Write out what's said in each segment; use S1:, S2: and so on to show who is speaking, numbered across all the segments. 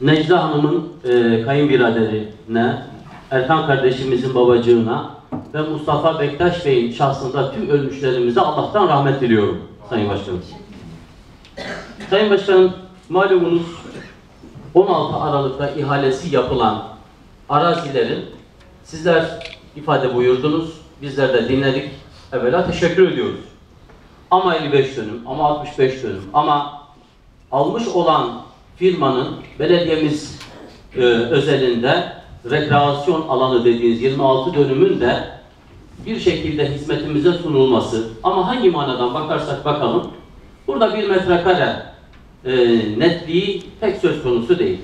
S1: Necla Hanım'ın e, kayınbiraderine, Erkan kardeşimizin babacığına ve Mustafa Bektaş Bey'in şahsında tüm ölmüşlerimize Allah'tan rahmet diliyorum Sayın Başkanım. Sayın Başkanım, malumunuz 16 Aralık'ta ihalesi yapılan arazilerin sizler ifade buyurdunuz, bizler de dinledik. Evvela teşekkür ediyoruz. Ama 55 dönüm, ama 65 dönüm, ama almış olan firmanın belediyemiz e, özelinde rekreasyon alanı dediğiniz 26 dönümün de bir şekilde hizmetimize sunulması ama hangi manadan bakarsak bakalım burada bir metrekare e, netliği pek söz konusu değil.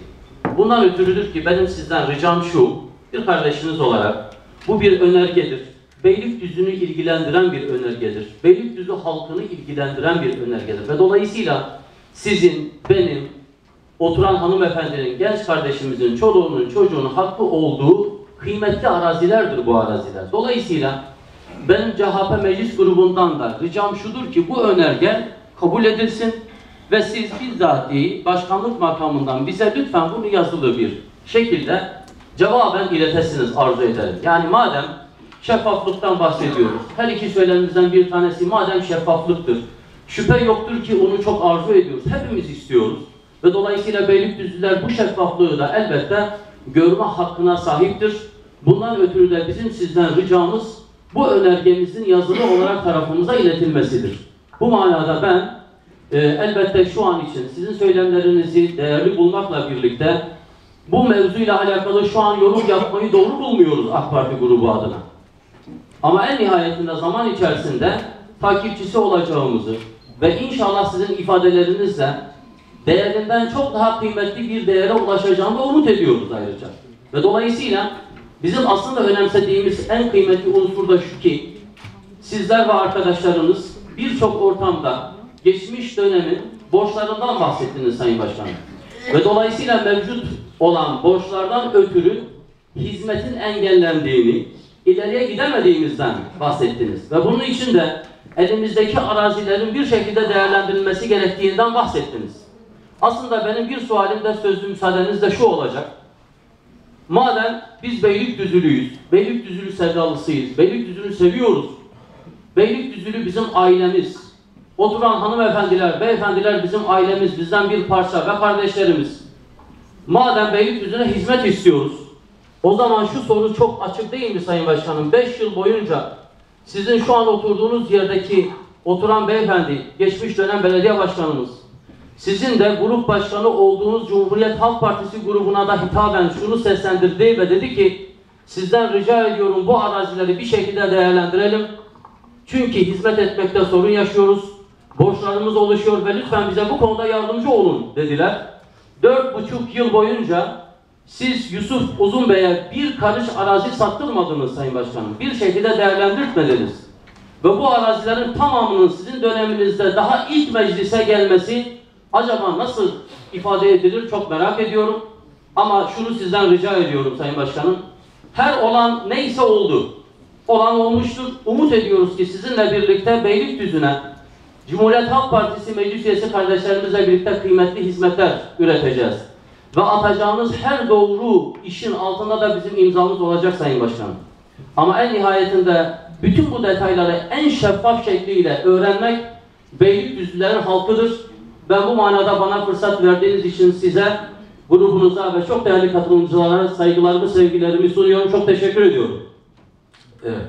S1: Bundan ötürüdür ki benim sizden ricam şu, bir kardeşiniz olarak bu bir önergedir. Beylikdüzü'nü ilgilendiren bir önergedir. Beylikdüzü halkını ilgilendiren bir önergedir. Ve dolayısıyla sizin, benim, oturan hanımefendinin, genç kardeşimizin, çoluğunun, çocuğunun hakkı olduğu kıymetli arazilerdir bu araziler. Dolayısıyla benim CHP meclis grubundan da ricam şudur ki bu önerge kabul edilsin ve siz bizzatihi başkanlık makamından bize lütfen bunu yazılı bir şekilde cevaben iletesiniz arzu ederim. Yani madem şeffaflıktan bahsediyoruz. Her iki söylemimizden bir tanesi madem şeffaflıktır. Şüphe yoktur ki onu çok arzu ediyoruz. Hepimiz istiyoruz. Ve dolayısıyla Beylikdüzlüler bu şeffaflığı da elbette görme hakkına sahiptir. Bundan ötürü de bizim sizden ricamız bu önergemizin yazılı olarak tarafımıza iletilmesidir. Bu manada ben e, elbette şu an için sizin söylemlerinizi değerli bulmakla birlikte bu mevzuyla alakalı şu an yorum yapmayı doğru bulmuyoruz AK Parti grubu adına. Ama en nihayetinde zaman içerisinde takipçisi olacağımızı ve inşallah sizin ifadelerinizle değerinden çok daha kıymetli bir değere ulaşacağını umut ediyoruz ayrıca. Ve dolayısıyla bizim aslında önemsediğimiz en kıymetli unsur da şu ki sizler ve arkadaşlarınız birçok ortamda geçmiş dönemin borçlarından bahsettiniz Sayın Başkanım. Ve dolayısıyla mevcut olan borçlardan ötürü hizmetin engellendiğini, ileriye gidemediğimizden bahsettiniz. Ve bunun için de elimizdeki arazilerin bir şekilde değerlendirilmesi gerektiğinden bahsettiniz. Aslında benim bir sualim de sözlü müsaadenizle şu olacak. Madem biz Beylikdüzülüyüz, Beylikdüzülü sevdalısıyız, Beylikdüzülü seviyoruz. Beylikdüzülü bizim ailemiz. Oturan hanımefendiler, beyefendiler bizim ailemiz, bizden bir parça ve kardeşlerimiz. Madem Beylikdüzü'ne hizmet istiyoruz, o zaman şu soru çok açık değil mi Sayın Başkanım? 5 yıl boyunca sizin şu an oturduğunuz yerdeki oturan beyefendi, geçmiş dönem belediye başkanımız, sizin de grup başkanı olduğunuz Cumhuriyet Halk Partisi grubuna da hitaben şunu seslendirdi ve dedi ki sizden rica ediyorum bu arazileri bir şekilde değerlendirelim. Çünkü hizmet etmekte sorun yaşıyoruz. Borçlarımız oluşuyor ve lütfen bize bu konuda yardımcı olun dediler. Dört buçuk yıl boyunca siz Yusuf Uzun Bey'e bir karış arazi sattırmadınız Sayın Başkanım. Bir şekilde değerlendirtmediniz. Ve bu arazilerin tamamının sizin döneminizde daha ilk meclise gelmesi acaba nasıl ifade edilir çok merak ediyorum. Ama şunu sizden rica ediyorum Sayın Başkanım. Her olan neyse oldu. Olan olmuştur. Umut ediyoruz ki sizinle birlikte Beylikdüzü'ne Cumhuriyet Halk Partisi meclis üyesi kardeşlerimizle birlikte kıymetli hizmetler üreteceğiz. Ve atacağınız her doğru işin altında da bizim imzamız olacak Sayın Başkanım. Ama en nihayetinde bütün bu detayları en şeffaf şekliyle öğrenmek Beylikdüzlülerin hakkıdır. Ben bu manada bana fırsat verdiğiniz için size, grubunuza ve çok değerli katılımcılara saygılarımı, sevgilerimi sunuyorum. Çok teşekkür ediyorum.
S2: Evet.